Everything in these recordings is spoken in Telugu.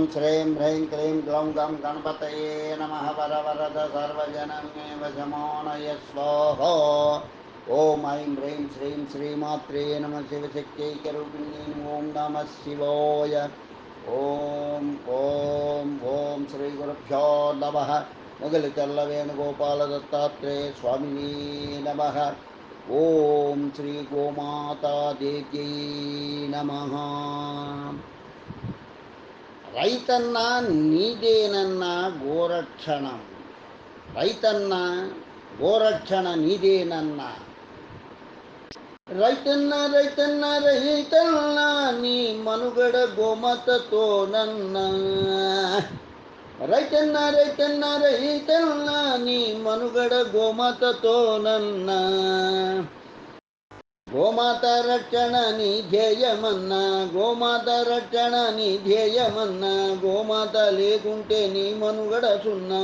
ॐ श्रीं ह्रीं क्रीं ग्लौं गं गणपतये नमः वरवरद सर्वजनमेवशमोनय स्वाह। ॐ ऐं ह्रीं श्रीं श्रीमात्रे नमः शिवशक्त्यैकरूपिणीं ॐ नमः शिवाय। ॐ ॐ ॐ श्रीगुरुभ्यो नमः। मुगलितल्लवेणुगोपालदत्तात्रेय स्वामिनी नमः। ॐ श्रीगोमातादेव्यै नमः। రైతన్న నీదేనన్న గోరక్షణం. రైతన్న గోరక్షణ నీదేనన్న. రైతన్న రైతన్న రైతన్న నీ మనుగడ గోమతతో నన్న. రైతన్న రైతన్న రైతన్న నీ మనుగడ గోమతతో నన్న. గోమాత రక్షణ నీ ధ్యేయమన్నా గోమాత రక్షణ నీ ధ్యేయమన్నా గోమాత లేకుంటే నీ మనుగడ సున్నా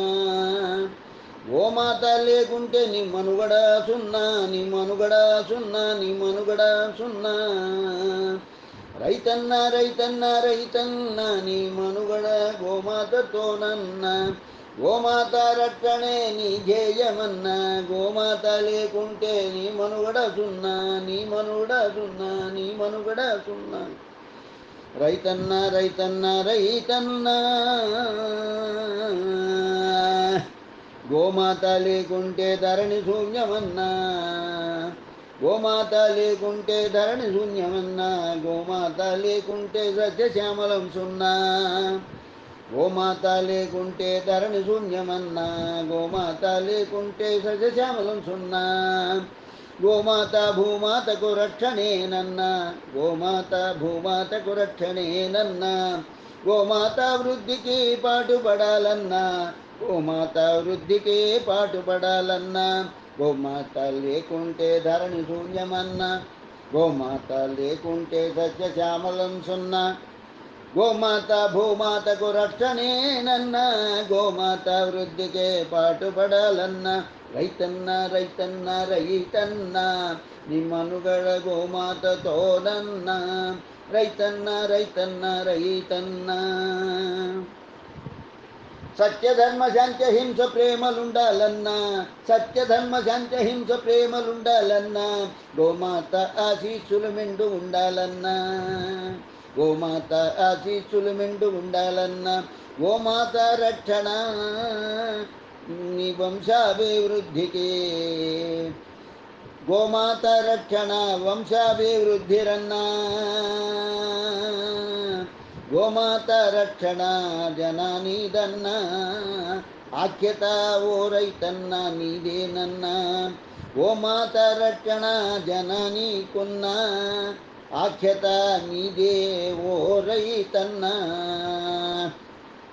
గోమాత లేకుంటే నీ మనుగడ సున్నా నీ మనుగడ సున్నా నీ మనుగడ సున్నా రైతన్న రైతన్న రైతన్న నీ మనుగడ గోమాతతోనన్న. గోమాత రక్షణే నీ ధ్యేయమన్నా గోమాత లేకుంటే నీ మనుగడ సున్నా నీ మనుగడ సున్నా నీ మనుగడ సున్నా రైతన్న రైతన్న రైతన్న. గోమాత లేకుంటే ధరణి శూన్యమన్నా. గోమాత లేకుంటే ధరణి శూన్యమన్నా. గోమాత లేకుంటే సత్యశ్యామలం సున్నా. గోమాత లేకుంటే ధరణి శూన్యమన్నా గోమాత లేకుంటే సజశ్యామలం సున్నా. గోమాత భూమాతకు రక్షణేనన్న గోమాత భూమాతకు రక్షణేనన్న. గోమాత వృద్ధికి పాటుపడాలన్నా గోమాత వృద్ధికి పాటుపడాలన్నా. గోమాత లేకుంటే ధరణి శూన్యమన్నా గోమాత లేకుంటే సత్యశ్యామలం సున్నా. గోమాత భూమాతకు రక్షణేనన్న గోమాత వృద్ధికే పాటుపడాలన్న. రైతన్న రైతన్న రైతన్న నీ మనుగడ గోమాతతోనన్న రైతన్న రైతన్న రైతన్న. సత్యధర్మ శాంత్య హింస ప్రేమలుండాలన్నా. సత్యధర్మ శాంత్య హింస ప్రేమలుండాలన్నా. గోమాత ఆశీస్సులు మెండు ఉండాలన్నా. గోమాత ఆశీస్సులు మెండు ఉండాలన్నా గోమాత రక్షణ నీ వంశాభివృద్ధికి గోమాత రక్షణ వంశాభివృద్ధిరన్నా గోమాత రక్షణ జననీదన్న ఆఖ్యత ఓ రైతన్న నీదేనన్న ಆಖ್ಯತ ನೀದೇ ಓ ರೈತನ್ನ.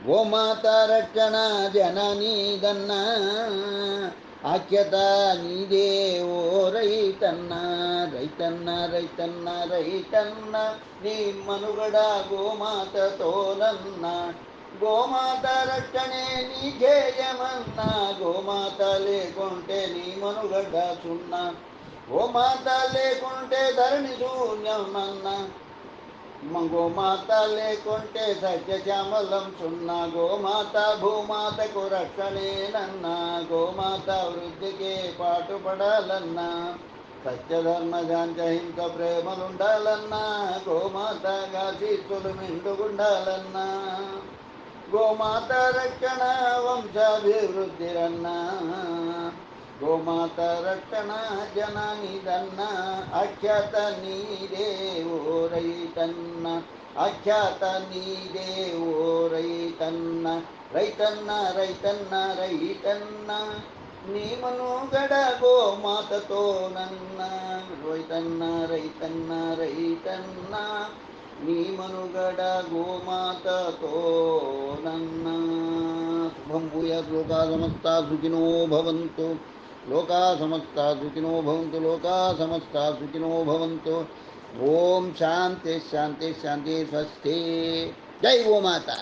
ಓ ಮಾತ ರಕ್ಷಣ ಜನನೀದನ್ನ ಆಖ್ಯತ ನೀದೇ ಓ ರೈತನ್ನ. ರೈತನ್ನ ರೈತನ್ನ ರೈತನ್ನ. ನೀ ಮನುಗಡ ಗೋಮಾತ ತೋಲನ್ನ. ಗೋಮಾತ ರಕ್ಷಣೆ ನೀ ಜೇಯಮನ್ನ. ಗೋಮಾತಲೆ ಕೊಂಟೆ ನೀ ಮನುಗಡ ಸುಣ್ಣ. ఓ మాత లేకుంటే ధరణి శూన్యమన్న. గోమాత లేకుంటే సత్య శ్యామలం సున్నా. గోమాత భూమాతకు రక్షణేనన్న. గోమాత వృద్ధికే పాటుపడాలన్నా. సత్యధర్మ శాంతహింస ప్రేమలుండాలన్నా. గోమాత గాశీస్సులు మెండుగుండాలన్నా గోమాత రక్షణ వంశాభివృద్ధిరన్నా. ಗೋಮಾತ ರಕ್ಷಣಾ ಜನನಿ ತನ್ನ ಅಖ್ಯಾತ ನೀರೇ ಓ ರೈತನ್ನ, ಅಖ್ಯಾತ ನೀರೇ ಓ ರೈತನ್ನ ರೈತನ್ನ ರೈತನ್ನ ರೈತನ್ನ. ನೀಮನು ಗಡಗೋ ಮಾತತೋ ನನ್ನ ರೈತನ್ನ ರೈತನ್ನ ರೈತನ್ನ. ನೀಮನುಗಡ ಗೋಮಾತೋ ನನ್ನ ಶುಭಂ ಭೂಯ ಲೋಕಾಗಮಸ್ತಾ ಸುಖಿನೋ ಭವಂತು. लोका समस्ता सुखिनो भवन्तु, लोका समस्ता सुखिनो भवन्तु। ओम शांति शांति शांति, स्वस्ति। जय गो माता।